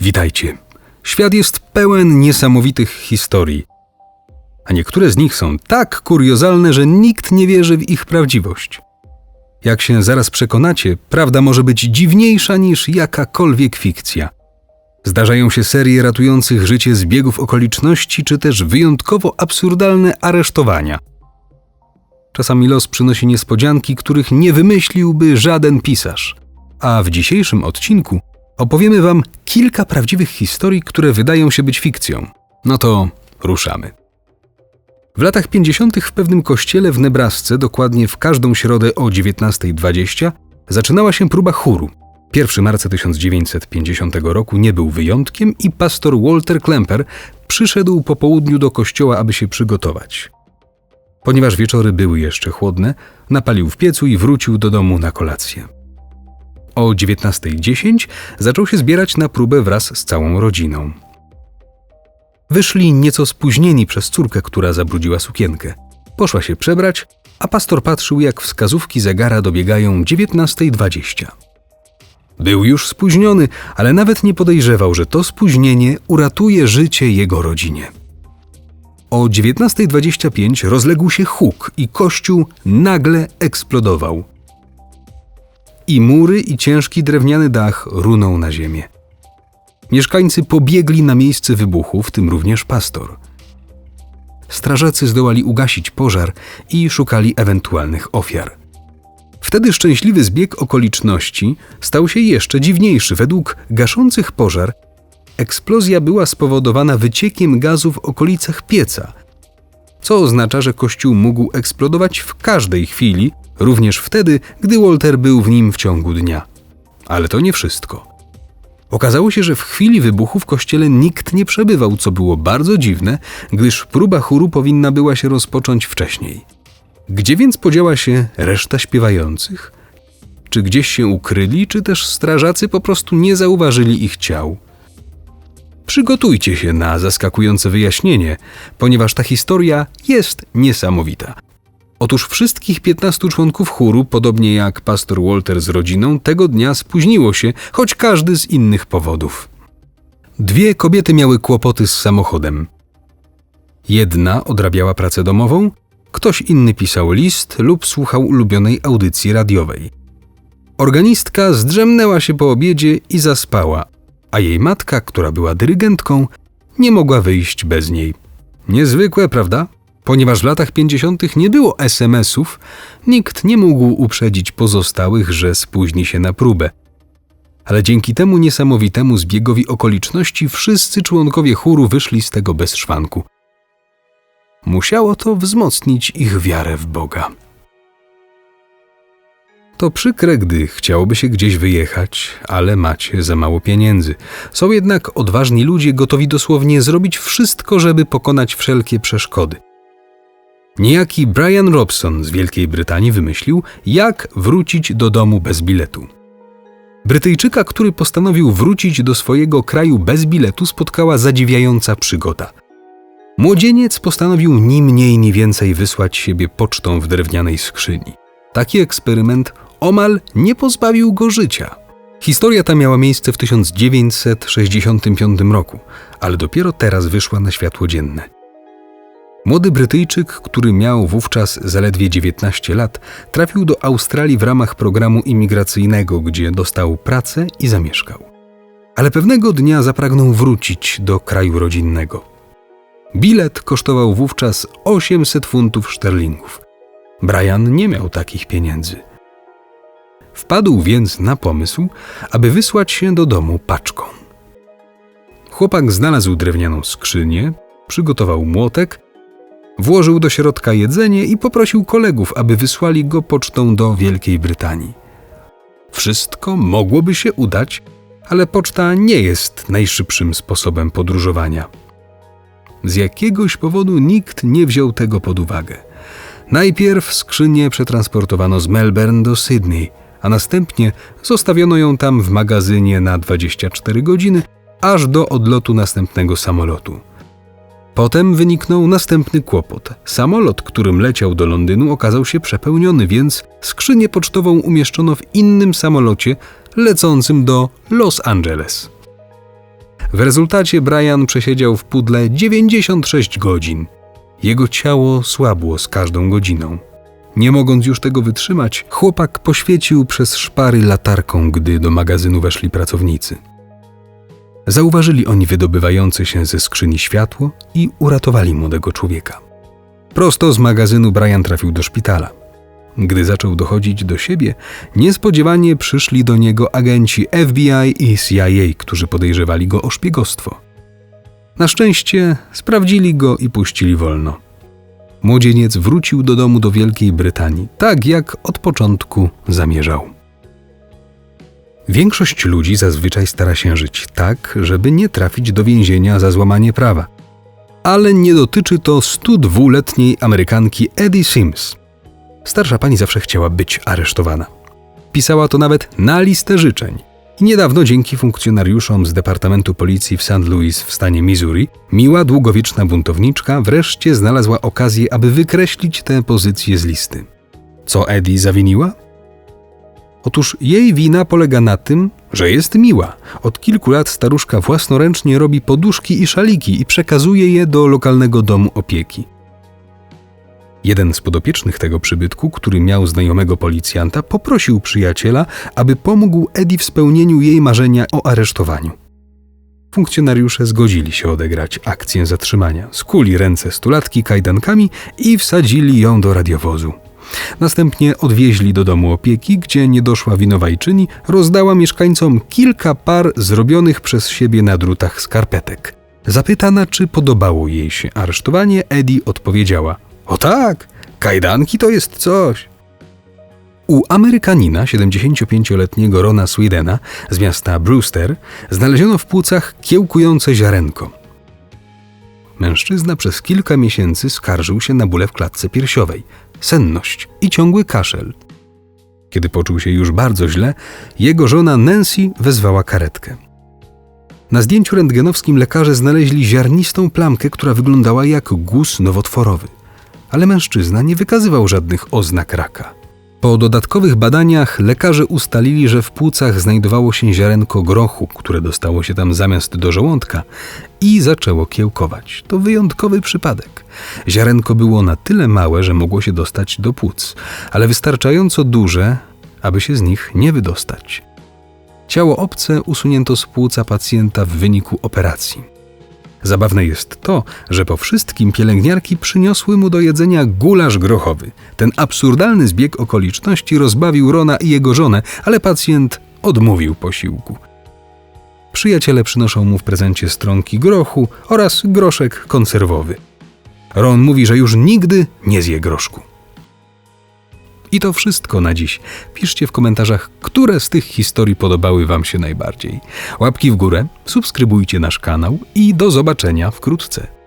Witajcie. Świat jest pełen niesamowitych historii, a niektóre z nich są tak kuriozalne, że nikt nie wierzy w ich prawdziwość. Jak się zaraz przekonacie, prawda może być dziwniejsza niż jakakolwiek fikcja. Zdarzają się serie ratujących życie zbiegów okoliczności, czy też wyjątkowo absurdalne aresztowania. Czasami los przynosi niespodzianki, których nie wymyśliłby żaden pisarz. A w dzisiejszym odcinku opowiemy Wam kilka prawdziwych historii, które wydają się być fikcją. No to ruszamy. W latach 50. w pewnym kościele w Nebrasce, dokładnie w każdą środę o 19.20, zaczynała się próba chóru. 1 marca 1950 roku nie był wyjątkiem i pastor Walter Klemper przyszedł po południu do kościoła, aby się przygotować. Ponieważ wieczory były jeszcze chłodne, napalił w piecu i wrócił do domu na kolację. O 19.10 zaczął się zbierać na próbę wraz z całą rodziną. Wyszli nieco spóźnieni przez córkę, która zabrudziła sukienkę. Poszła się przebrać, a pastor patrzył, jak wskazówki zegara dobiegają 19.20. Był już spóźniony, ale nawet nie podejrzewał, że to spóźnienie uratuje życie jego rodzinie. O 19.25 rozległ się huk i kościół nagle eksplodował. I mury i ciężki drewniany dach runął na ziemię. Mieszkańcy pobiegli na miejsce wybuchu, w tym również pastor. Strażacy zdołali ugasić pożar i szukali ewentualnych ofiar. Wtedy szczęśliwy zbieg okoliczności stał się jeszcze dziwniejszy. Według gaszących pożar eksplozja była spowodowana wyciekiem gazu w okolicach pieca, co oznacza, że kościół mógł eksplodować w każdej chwili, również wtedy, gdy Walter był w nim w ciągu dnia. Ale to nie wszystko. Okazało się, że w chwili wybuchu w kościele nikt nie przebywał, co było bardzo dziwne, gdyż próba chóru powinna była się rozpocząć wcześniej. Gdzie więc podziała się reszta śpiewających? Czy gdzieś się ukryli, czy też strażacy po prostu nie zauważyli ich ciał? Przygotujcie się na zaskakujące wyjaśnienie, ponieważ ta historia jest niesamowita. Otóż wszystkich 15 członków chóru, podobnie jak pastor Walter z rodziną, tego dnia spóźniło się, choć każdy z innych powodów. Dwie kobiety miały kłopoty z samochodem. Jedna odrabiała pracę domową, ktoś inny pisał list lub słuchał ulubionej audycji radiowej. Organistka zdrzemnęła się po obiedzie i zaspała, a jej matka, która była dyrygentką, nie mogła wyjść bez niej. Niezwykłe, prawda? Ponieważ w latach 50. nie było SMS-ów, nikt nie mógł uprzedzić pozostałych, że spóźni się na próbę. Ale dzięki temu niesamowitemu zbiegowi okoliczności wszyscy członkowie chóru wyszli z tego bez szwanku. Musiało to wzmocnić ich wiarę w Boga. To przykre, gdy chciałoby się gdzieś wyjechać, ale macie za mało pieniędzy. Są jednak odważni ludzie gotowi dosłownie zrobić wszystko, żeby pokonać wszelkie przeszkody. Niejaki Brian Robson z Wielkiej Brytanii wymyślił, jak wrócić do domu bez biletu. Brytyjczyka, który postanowił wrócić do swojego kraju bez biletu, spotkała zadziwiająca przygoda. Młodzieniec postanowił ni mniej, ni więcej wysłać siebie pocztą w drewnianej skrzyni. Taki eksperyment omal nie pozbawił go życia. Historia ta miała miejsce w 1965 roku, ale dopiero teraz wyszła na światło dzienne. Młody Brytyjczyk, który miał wówczas zaledwie 19 lat, trafił do Australii w ramach programu imigracyjnego, gdzie dostał pracę i zamieszkał. Ale pewnego dnia zapragnął wrócić do kraju rodzinnego. Bilet kosztował wówczas 800 funtów szterlingów. Brian nie miał takich pieniędzy. Wpadł więc na pomysł, aby wysłać się do domu paczką. Chłopak znalazł drewnianą skrzynię, przygotował młotek Włożył do środka jedzenie i poprosił kolegów, aby wysłali go pocztą do Wielkiej Brytanii. Wszystko mogłoby się udać, ale poczta nie jest najszybszym sposobem podróżowania. Z jakiegoś powodu nikt nie wziął tego pod uwagę. Najpierw skrzynię przetransportowano z Melbourne do Sydney, a następnie zostawiono ją tam w magazynie na 24 godziny, aż do odlotu następnego samolotu. Potem wyniknął następny kłopot. Samolot, którym leciał do Londynu, okazał się przepełniony, więc skrzynię pocztową umieszczono w innym samolocie lecącym do Los Angeles. W rezultacie Brian przesiedział w pudle 96 godzin. Jego ciało słabło z każdą godziną. Nie mogąc już tego wytrzymać, chłopak poświecił przez szpary latarką, gdy do magazynu weszli pracownicy. Zauważyli oni wydobywające się ze skrzyni światło i uratowali młodego człowieka. Prosto z magazynu Brian trafił do szpitala. Gdy zaczął dochodzić do siebie, niespodziewanie przyszli do niego agenci FBI i CIA, którzy podejrzewali go o szpiegostwo. Na szczęście sprawdzili go i puścili wolno. Młodzieniec wrócił do domu do Wielkiej Brytanii, tak jak od początku zamierzał. Większość ludzi zazwyczaj stara się żyć tak, żeby nie trafić do więzienia za złamanie prawa. Ale nie dotyczy to 102-letniej Amerykanki Eddie Sims. Starsza pani zawsze chciała być aresztowana. Pisała to nawet na listę życzeń. I niedawno dzięki funkcjonariuszom z Departamentu Policji w St. Louis w stanie Missouri, miła długowieczna buntowniczka wreszcie znalazła okazję, aby wykreślić tę pozycję z listy. Co Eddie zawiniła? Otóż jej wina polega na tym, że jest miła. Od kilku lat staruszka własnoręcznie robi poduszki i szaliki i przekazuje je do lokalnego domu opieki. Jeden z podopiecznych tego przybytku, który miał znajomego policjanta, poprosił przyjaciela, aby pomógł Eddie w spełnieniu jej marzenia o aresztowaniu. Funkcjonariusze zgodzili się odegrać akcję zatrzymania. Skuli ręce stulatki kajdankami i wsadzili ją do radiowozu. Następnie odwieźli do domu opieki, gdzie niedoszła winowajczyni rozdała mieszkańcom kilka par zrobionych przez siebie na drutach skarpetek. Zapytana, czy podobało jej się aresztowanie, Eddie odpowiedziała: O tak, kajdanki to jest coś. U Amerykanina, 75-letniego Rona Swedena z miasta Brewster, znaleziono w płucach kiełkujące ziarenko. Mężczyzna przez kilka miesięcy skarżył się na bóle w klatce piersiowej, senność i ciągły kaszel. Kiedy poczuł się już bardzo źle, jego żona Nancy wezwała karetkę. Na zdjęciu rentgenowskim lekarze znaleźli ziarnistą plamkę, która wyglądała jak guz nowotworowy, ale mężczyzna nie wykazywał żadnych oznak raka. Po dodatkowych badaniach lekarze ustalili, że w płucach znajdowało się ziarenko grochu, które dostało się tam zamiast do żołądka i zaczęło kiełkować. To wyjątkowy przypadek. Ziarenko było na tyle małe, że mogło się dostać do płuc, ale wystarczająco duże, aby się z nich nie wydostać. Ciało obce usunięto z płuca pacjenta w wyniku operacji. Zabawne jest to, że po wszystkim pielęgniarki przyniosły mu do jedzenia gulasz grochowy. Ten absurdalny zbieg okoliczności rozbawił Rona i jego żonę, ale pacjent odmówił posiłku. Przyjaciele przynoszą mu w prezencie stronki grochu oraz groszek konserwowy. Ron mówi, że już nigdy nie zje groszku. I to wszystko na dziś. Piszcie w komentarzach, które z tych historii podobały Wam się najbardziej. Łapki w górę, subskrybujcie nasz kanał i do zobaczenia wkrótce.